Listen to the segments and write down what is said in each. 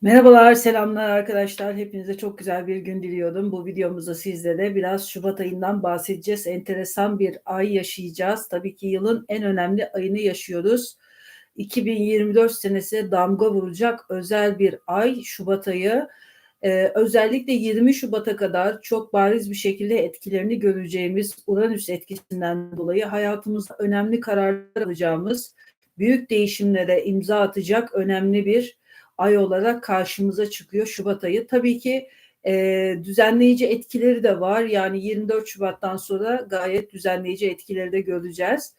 Merhabalar, selamlar arkadaşlar. Hepinize çok güzel bir gün diliyorum. Bu videomuzda sizlere biraz Şubat ayından bahsedeceğiz. Enteresan bir ay yaşayacağız. Tabii ki yılın en önemli ayını yaşıyoruz. 2024 senesi damga vuracak özel bir ay Şubat ayı. Ee, özellikle 20 Şubat'a kadar çok bariz bir şekilde etkilerini göreceğimiz Uranüs etkisinden dolayı hayatımızda önemli kararlar alacağımız, büyük değişimlere imza atacak önemli bir ay olarak karşımıza çıkıyor Şubat ayı. Tabii ki e, düzenleyici etkileri de var. Yani 24 Şubat'tan sonra gayet düzenleyici etkileri de göreceğiz.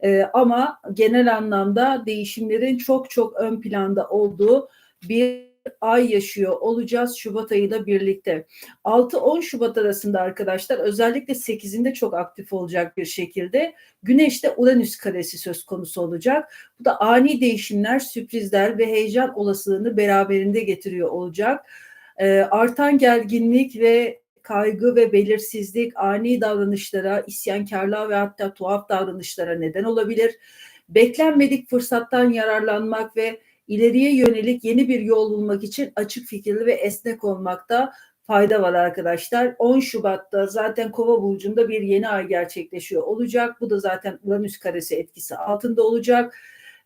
E, ama genel anlamda değişimlerin çok çok ön planda olduğu bir ay yaşıyor olacağız Şubat ayıyla birlikte. 6-10 Şubat arasında arkadaşlar özellikle 8'inde çok aktif olacak bir şekilde Güneş'te Uranüs karesi söz konusu olacak. Bu da ani değişimler, sürprizler ve heyecan olasılığını beraberinde getiriyor olacak. Ee, artan gerginlik ve kaygı ve belirsizlik ani davranışlara, isyankarlığa ve hatta tuhaf davranışlara neden olabilir. Beklenmedik fırsattan yararlanmak ve ileriye yönelik yeni bir yol bulmak için açık fikirli ve esnek olmakta fayda var arkadaşlar. 10 Şubat'ta zaten Kova burcunda bir yeni ay gerçekleşiyor olacak. Bu da zaten Uranüs karesi etkisi altında olacak.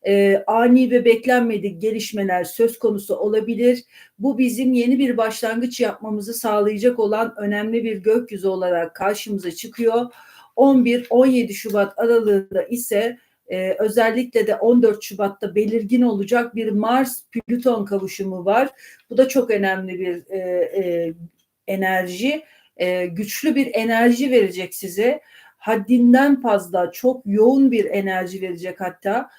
Ee, ani ve beklenmedik gelişmeler söz konusu olabilir. Bu bizim yeni bir başlangıç yapmamızı sağlayacak olan önemli bir gökyüzü olarak karşımıza çıkıyor. 11-17 Şubat aralığında ise ee, özellikle de 14 Şubat'ta belirgin olacak bir Mars-Plüton kavuşumu var. Bu da çok önemli bir e, e, enerji. E, güçlü bir enerji verecek size. Haddinden fazla çok yoğun bir enerji verecek hatta.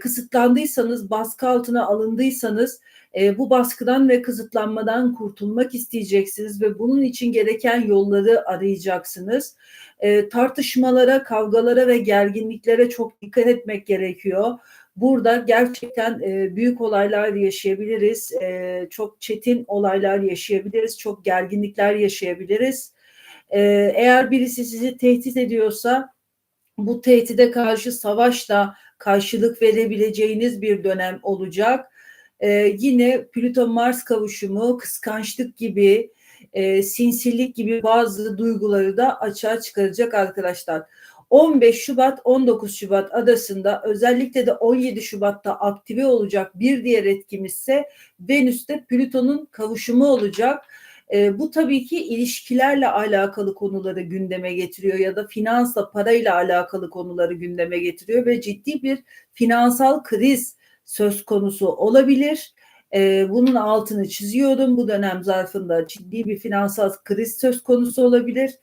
Kısıtlandıysanız, baskı altına alındıysanız e, bu baskıdan ve kısıtlanmadan kurtulmak isteyeceksiniz ve bunun için gereken yolları arayacaksınız. E, tartışmalara, kavgalara ve gerginliklere çok dikkat etmek gerekiyor. Burada gerçekten e, büyük olaylar yaşayabiliriz, e, çok çetin olaylar yaşayabiliriz, çok gerginlikler yaşayabiliriz. E, eğer birisi sizi tehdit ediyorsa bu tehdide karşı savaşla karşılık verebileceğiniz bir dönem olacak e, yine Plüton-Mars kavuşumu kıskançlık gibi, e, sinsilik gibi bazı duyguları da açığa çıkaracak arkadaşlar. 15 Şubat 19 Şubat adasında özellikle de 17 Şubat'ta aktive olacak bir diğer etkimiz ise Venüs'te Plüton'un kavuşumu olacak. E, bu tabii ki ilişkilerle alakalı konuları gündeme getiriyor ya da finansla parayla alakalı konuları gündeme getiriyor ve ciddi bir finansal kriz söz konusu olabilir. E, bunun altını çiziyordum. Bu dönem zarfında ciddi bir finansal kriz söz konusu olabilir.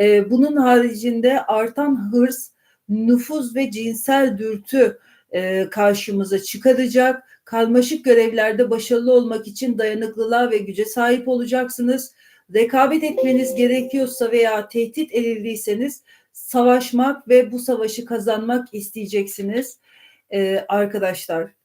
E, bunun haricinde artan hırs, nüfuz ve cinsel dürtü e, karşımıza çıkaracak. Karmaşık görevlerde başarılı olmak için dayanıklılığa ve güce sahip olacaksınız. Rekabet etmeniz gerekiyorsa veya tehdit edildiyseniz savaşmak ve bu savaşı kazanmak isteyeceksiniz e, arkadaşlar.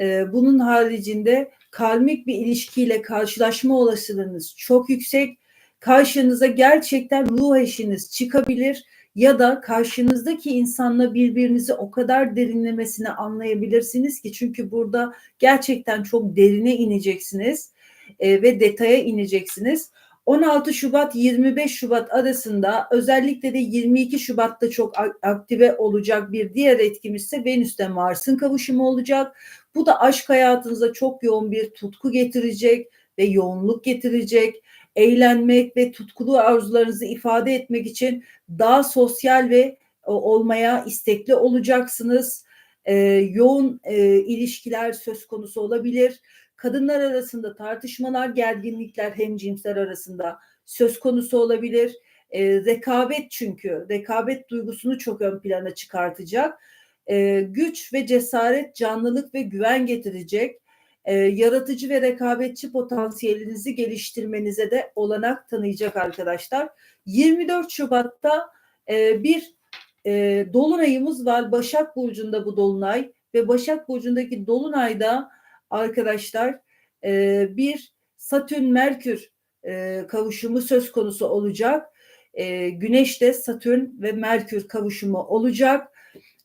E, bunun haricinde karmik bir ilişkiyle karşılaşma olasılığınız çok yüksek. Karşınıza gerçekten ruh eşiniz çıkabilir ya da karşınızdaki insanla birbirinizi o kadar derinlemesine anlayabilirsiniz ki çünkü burada gerçekten çok derine ineceksiniz e, ve detaya ineceksiniz. 16 Şubat 25 Şubat arasında özellikle de 22 Şubat'ta çok aktive olacak bir diğer etkimiz ise Venüs'te Mars'ın kavuşumu olacak. Bu da aşk hayatınıza çok yoğun bir tutku getirecek ve yoğunluk getirecek. Eğlenmek ve tutkulu arzularınızı ifade etmek için daha sosyal ve e, olmaya istekli olacaksınız. Ee, yoğun e, ilişkiler söz konusu olabilir kadınlar arasında tartışmalar, gerginlikler hem cinsler arasında söz konusu olabilir. E, rekabet çünkü rekabet duygusunu çok ön plana çıkartacak. E, güç ve cesaret, canlılık ve güven getirecek. E, yaratıcı ve rekabetçi potansiyelinizi geliştirmenize de olanak tanıyacak arkadaşlar. 24 Şubat'ta e, bir e, dolunayımız var. Başak Burcu'nda bu dolunay ve Başak Burcu'ndaki dolunayda arkadaşlar e, bir Satürn Merkür e, kavuşumu söz konusu olacak. E, Güneş'te Satürn ve Merkür kavuşumu olacak.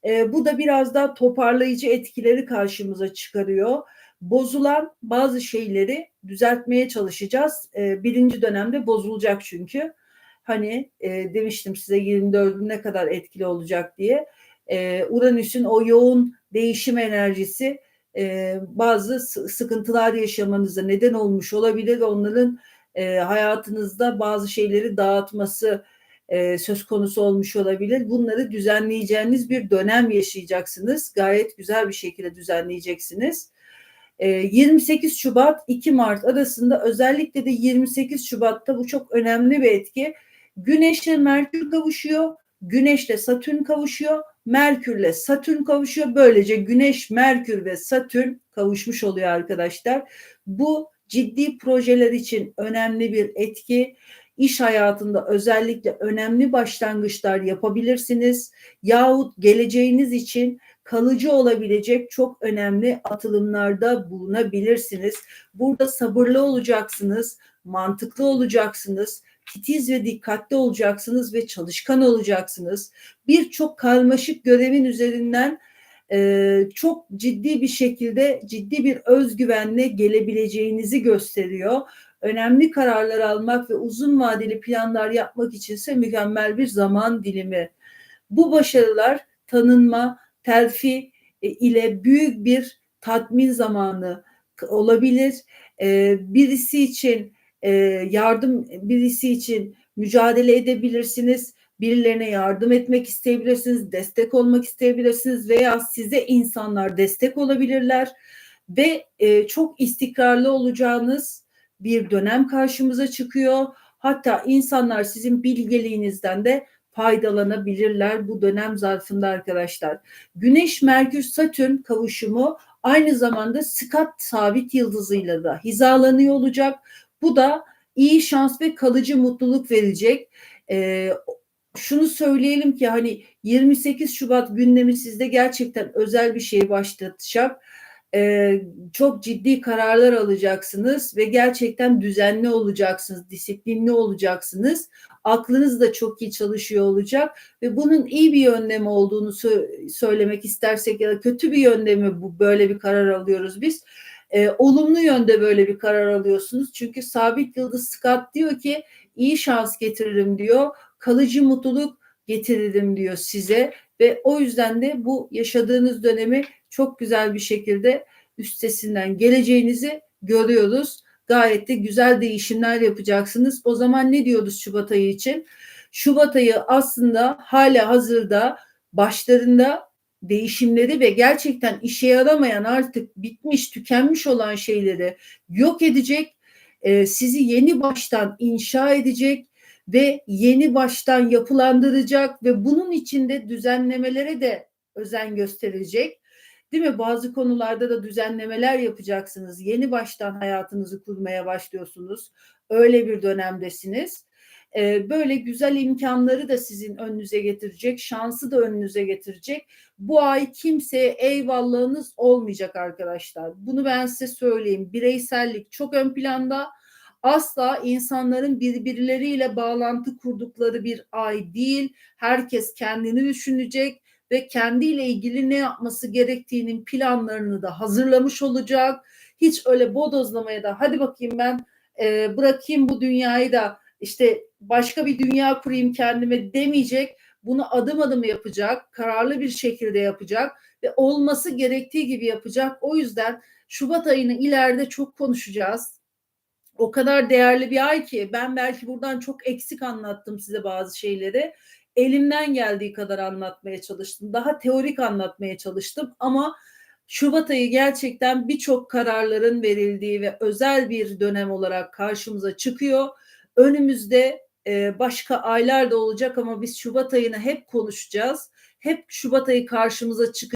E, bu da biraz daha toparlayıcı etkileri karşımıza çıkarıyor. bozulan bazı şeyleri düzeltmeye çalışacağız. E, birinci dönemde bozulacak çünkü. Hani e, demiştim size 24 ne kadar etkili olacak diye. E, Uranüs'ün o yoğun değişim enerjisi bazı sıkıntılar yaşamanıza neden olmuş olabilir ve onların hayatınızda bazı şeyleri dağıtması söz konusu olmuş olabilir. Bunları düzenleyeceğiniz bir dönem yaşayacaksınız. Gayet güzel bir şekilde düzenleyeceksiniz. E, 28 Şubat 2 Mart arasında özellikle de 28 Şubat'ta bu çok önemli bir etki. Güneşle Merkür kavuşuyor. Güneşle Satürn kavuşuyor. Merkürle Satürn kavuşuyor. Böylece Güneş, Merkür ve Satürn kavuşmuş oluyor arkadaşlar. Bu ciddi projeler için önemli bir etki. İş hayatında özellikle önemli başlangıçlar yapabilirsiniz. Yahut geleceğiniz için kalıcı olabilecek çok önemli atılımlarda bulunabilirsiniz. Burada sabırlı olacaksınız, mantıklı olacaksınız titiz ve dikkatli olacaksınız ve çalışkan olacaksınız. Birçok karmaşık görevin üzerinden e, çok ciddi bir şekilde ciddi bir özgüvenle gelebileceğinizi gösteriyor. Önemli kararlar almak ve uzun vadeli planlar yapmak içinse mükemmel bir zaman dilimi. Bu başarılar tanınma, terfi e, ile büyük bir tatmin zamanı olabilir. E, birisi için e, yardım birisi için mücadele edebilirsiniz. Birilerine yardım etmek isteyebilirsiniz, destek olmak isteyebilirsiniz veya size insanlar destek olabilirler ve e, çok istikrarlı olacağınız bir dönem karşımıza çıkıyor. Hatta insanlar sizin bilgeliğinizden de faydalanabilirler bu dönem zarfında arkadaşlar. Güneş Merkür Satürn kavuşumu aynı zamanda Skat sabit yıldızıyla da hizalanıyor olacak. Bu da iyi şans ve kalıcı mutluluk verecek. E, şunu söyleyelim ki hani 28 Şubat gündemi sizde gerçekten özel bir şey başlatacak. Ee, çok ciddi kararlar alacaksınız ve gerçekten düzenli olacaksınız, disiplinli olacaksınız. Aklınız da çok iyi çalışıyor olacak ve bunun iyi bir yöndemi olduğunu sö- söylemek istersek ya da kötü bir yöndemi bu böyle bir karar alıyoruz biz e, olumlu yönde böyle bir karar alıyorsunuz. Çünkü sabit yıldız Scott diyor ki iyi şans getiririm diyor. Kalıcı mutluluk getiririm diyor size ve o yüzden de bu yaşadığınız dönemi çok güzel bir şekilde üstesinden geleceğinizi görüyoruz. Gayet de güzel değişimler yapacaksınız. O zaman ne diyoruz Şubat ayı için? Şubat ayı aslında hala hazırda başlarında değişimleri ve gerçekten işe yaramayan artık bitmiş, tükenmiş olan şeyleri yok edecek, e, sizi yeni baştan inşa edecek ve yeni baştan yapılandıracak ve bunun içinde düzenlemelere de özen gösterecek. Değil mi? Bazı konularda da düzenlemeler yapacaksınız. Yeni baştan hayatınızı kurmaya başlıyorsunuz. Öyle bir dönemdesiniz böyle güzel imkanları da sizin önünüze getirecek, şansı da önünüze getirecek. Bu ay kimseye eyvallahınız olmayacak arkadaşlar. Bunu ben size söyleyeyim. Bireysellik çok ön planda. Asla insanların birbirleriyle bağlantı kurdukları bir ay değil. Herkes kendini düşünecek ve kendiyle ilgili ne yapması gerektiğinin planlarını da hazırlamış olacak. Hiç öyle bodozlamaya da hadi bakayım ben e, bırakayım bu dünyayı da işte başka bir dünya kurayım kendime demeyecek. Bunu adım adım yapacak, kararlı bir şekilde yapacak ve olması gerektiği gibi yapacak. O yüzden Şubat ayını ileride çok konuşacağız. O kadar değerli bir ay ki ben belki buradan çok eksik anlattım size bazı şeyleri. Elimden geldiği kadar anlatmaya çalıştım. Daha teorik anlatmaya çalıştım ama Şubat ayı gerçekten birçok kararların verildiği ve özel bir dönem olarak karşımıza çıkıyor. Önümüzde e, başka aylar da olacak ama biz Şubat ayını hep konuşacağız. Hep Şubat ayı karşımıza çıkacak.